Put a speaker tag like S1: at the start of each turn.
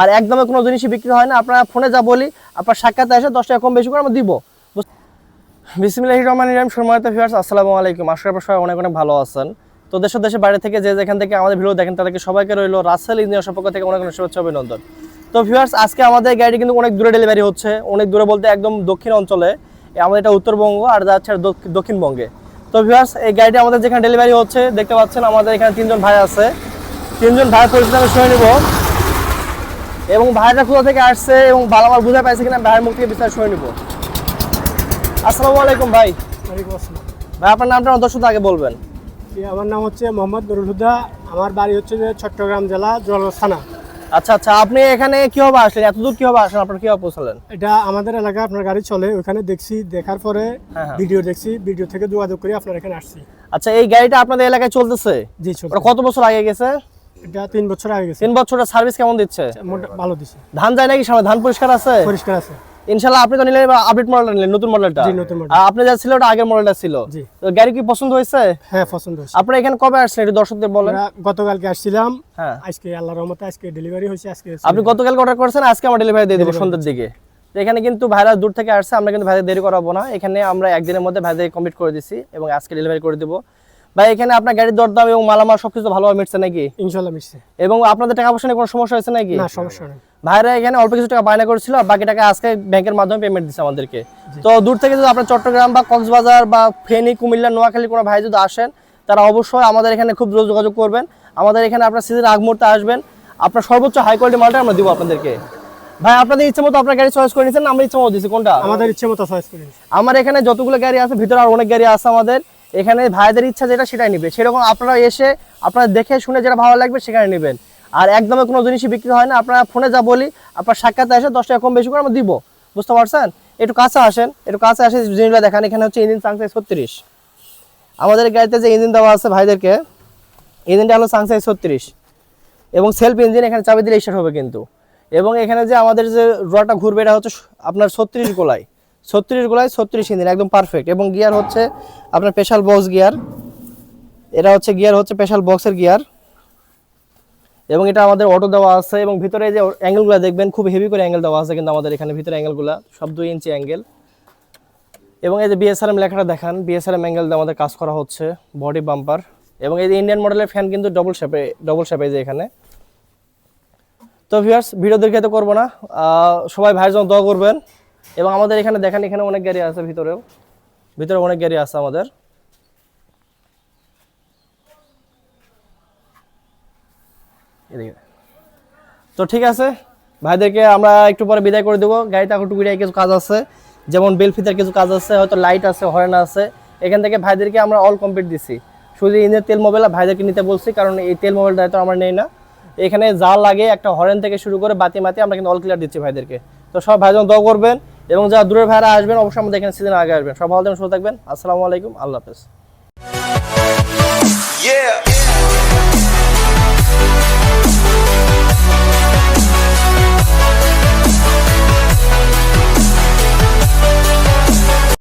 S1: আর একদমে কোনো জিনিসই বিক্রি হয় না। আপনারা ফোনে যা বলি, আপনার সাক্ষাতে এসে দশ টাকা কম বেশি করে আমরা দিব। বিসমিল্লাহি রহমান ইরাম সম্মানিত ভিউয়ার্স আসসালামু আলাইকুম। আশা করি সবাই অনেক অনেক ভালো আছেন। তো দেশ দেশের বাইরে থেকে যে যেখান থেকে আমাদের ভিডিও দেখেন, তাদেরকে সবাইকে রইল রাসেল ইঞ্জিনিয়ার সম্পর্ক থেকে অনেক অনেক শুভেচ্ছা অভিনন্দন। তো ভিউয়ার্স আজকে আমাদের গাড়ি কিন্তু অনেক দূরে ডেলিভারি হচ্ছে। অনেক দূরে বলতে একদম দক্ষিণ অঞ্চলে। আমাদের এটা উত্তরবঙ্গ আর যাচ্ছে দক্ষিণবঙ্গে। তো ভিউয়ার্স এই গাড়িটা আমাদের যেখানে ডেলিভারি হচ্ছে, দেখতে পাচ্ছেন আমাদের এখানে তিনজন ভাই আছে। তিনজন ভাই পরিচিত আমি শুনে নিব। এবং ভাইটা কোথা থেকে আসছে এবং ভালো আমার বুঝা পাইছে কিনা ভাইয়ের মুখ থেকে বিস্তার শুনে নিব। আসসালামু আলাইকুম ভাই। ভাই আপনার নামটা দর্শক আগে বলবেন।
S2: আমার নাম হচ্ছে মোহাম্মদ নুরুল হুদা। আমার বাড়ি হচ্ছে যে চট্টগ্রাম জেলা জলস থানা।
S1: আচ্ছা আচ্ছা আপনি এখানে কীভাবে আসলেন? এত দূর কীভাবে আসলেন? আপনার কীভাবে পৌঁছালেন?
S2: এটা আমাদের এলাকায় আপনার গাড়ি চলে ওখানে দেখছি দেখার পরে
S1: হ্যাঁ, হ্যাঁ।
S2: ভিডিও দেখছি ভিডিও থেকে যোগাযোগ করে আপনার এখানে আসছি।
S1: আচ্ছা এই গাড়িটা আপনাদের এলাকায় চলতেছে?
S2: জি
S1: কত বছর আগে গেছে?
S2: এটা তিন বছর আগে গেছে।
S1: তিন বছরের সার্ভিস কেমন দিচ্ছে?
S2: ভালো দিছে।
S1: ধান যায় নাকি সামনে? ধান পরিষ্কার আছে?
S2: পরিষ্কার আছে।
S1: ইনশাল্লাহ আপনি তো নিলেন আপডেট মডেলটা নিলেন নতুন মডেলটা
S2: জি, নতুন।
S1: আর আপনি যা ছিল ওটা আগের মডেলটা ছিল।
S2: জি।
S1: তো গাড়ি কি পছন্দ হয়েছে?
S2: হ্যাঁ পছন্দ হয়েছে।
S1: আপনি এখানে কবে আসছেন একটু দর্শকদের বলেন?
S2: গতকালকে আসছিলাম।
S1: হ্যাঁ।
S2: আজকে আল্লাহর রহমতে আজকে ডেলিভারি হয়েছে আজকে
S1: আপনি গতকালকে অর্ডার করেছেন আজকে আমরা ডেলিভারি দিয়ে দেবো সন্ধ্যের দিকে। এখানে কিন্তু ভাইরা দূর থেকে আসছে আমরা কিন্তু ভাইদের দেরি করাবো না। এখানে আমরা একদিনের মধ্যে ভাইদের কমপ্লিট করে দিছি এবং আজকে ডেলিভারি করে দেবো। ভাই এখানে আপনার গাড়ির দরদাম এবং মালামাল সবকিছু ভালোভাবে মিটছে নাকি?
S2: ইনশাল্লাহ মিশছে
S1: এবং আপনাদের টাকা পয়সা নিয়ে কোনো সমস্যা হয়েছে নাকি?
S2: না সমস্যা নেই।
S1: ভাইরা এখানে অল্প কিছু টাকা বায়না করেছিল আর বাকি টাকা আজকে ব্যাংকের মাধ্যমে পেমেন্ট দিচ্ছে আমাদেরকে। তো দূর থেকে যদি আপনার চট্টগ্রাম বা কক্সবাজার বা ফেনী কুমিল্লা নোয়াখালী কোনো ভাই যদি আসেন তারা অবশ্যই আমাদের এখানে খুব দ্রুত যোগাযোগ করবেন। আমাদের এখানে আপনার সিজন আগ মুহূর্তে আসবেন। আপনার সর্বোচ্চ হাই কোয়ালিটি মালটা আমরা দিব আপনাদেরকে। ভাই আপনাদের ইচ্ছে মতো আপনার গাড়ি চয়েস করে নিয়েছেন আমরা ইচ্ছে মতো দিচ্ছি কোনটা?
S2: আমাদের ইচ্ছে মতো চয়েস করে।
S1: আমার এখানে যতগুলো গাড়ি আছে ভিতরে আর অনেক গাড়ি আছে আমাদের। এখানে ভাইদের ইচ্ছা যেটা, সেটাই নিবে। সেরকম আপনারা এসে, আপনারা দেখে শুনে যেটা ভালো লাগবে, সেখানে নেবেন। আর একদমে কোনো জিনিসই বিক্রি হয় না। আপনারা ফোনে যা বলি, আপনার সাক্ষাতে এসে দশ টাকা কম বেশি করে আমরা দিব। বুঝতে পারছেন? একটু কাছে আসেন, একটু কাছে আসে জিনিসগুলো দেখান। এখানে হচ্ছে ইঞ্জিন সাংসাই ছত্রিশ। আমাদের গাড়িতে যে ইঞ্জিন দেওয়া আছে ভাইদেরকে, ইঞ্জিনটা হলো সাংসাই ছত্রিশ। এবং সেলফ ইঞ্জিন এখানে চাবি দিলে স্টার্ট হবে কিন্তু। এবং এখানে যে আমাদের যে রোয়াটা ঘুরবে, এটা হচ্ছে আপনার ছত্রিশ গোলায় ছত্রিশ গোলায় ছত্রিশ ইঞ্জিন একদম পারফেক্ট এবং গিয়ার হচ্ছে আপনার স্পেশাল বক্স গিয়ার এটা হচ্ছে গিয়ার হচ্ছে স্পেশাল বক্সের গিয়ার এবং এটা আমাদের অটো দেওয়া আছে এবং ভিতরে যে অ্যাঙ্গেলগুলো দেখবেন, খুব হেভি করে অ্যাঙ্গেল দেওয়া আছে কিন্তু আমাদের এখানে ভিতরে অ্যাঙ্গেলগুলো সব দুই ইঞ্চি অ্যাঙ্গেল এবং এই যে বিএসআরএম লেখাটা দেখান বিএসআরএম অ্যাঙ্গেল আমাদের কাজ করা হচ্ছে বডি বাম্পার এবং এই যে ইন্ডিয়ান মডেলের ফ্যান কিন্তু ডবল শেপে ডবল শেপে যে এখানে। তো ভিউয়ার্স ভিডিও দেখে তো করব না। সবাই ভাইয়ের জন্য দোয়া করবেন। এবং আমাদের এখানে দেখেন, এখানে অনেক গাড়ি আছে ভিতরেও। ভিতরে অনেক গাড়ি আছে আমাদের। তো ঠিক আছে, ভাইদেরকে আমরা একটু পরে বিদায় করে দেবো। গাড়িতে এখন টুকিটাই কিছু কাজ আছে, যেমন বেলফিতার কিছু কাজ আছে, হয়তো লাইট আছে, হর্ন আছে। এখান থেকে ভাইদেরকে আমরা অল কমপ্লিট দিছি। শুধু ইঞ্জিনের তেল মোবাইল ভাইদেরকে নিতে বলছি, কারণ এই তেল মোবাইল দায়িত্ব আমরা নেই না। এখানে যা লাগে একটা হরেন থেকে শুরু করে বাতি মাতি আমরা কিন্তু অল ক্লিয়ার দিচ্ছি ভাইদেরকে। তো সব ভাইজন দোয়া করবেন। এবং যারা দূরের ভাইরা আসবেন, অবশ্যই আমাদের এখানে সিজন আগে আসবেন। সব ভালো থাকবেন, সুস্থ থাকবেন। আসসালামু আলাইকুম, আল্লাহ হাফেজ.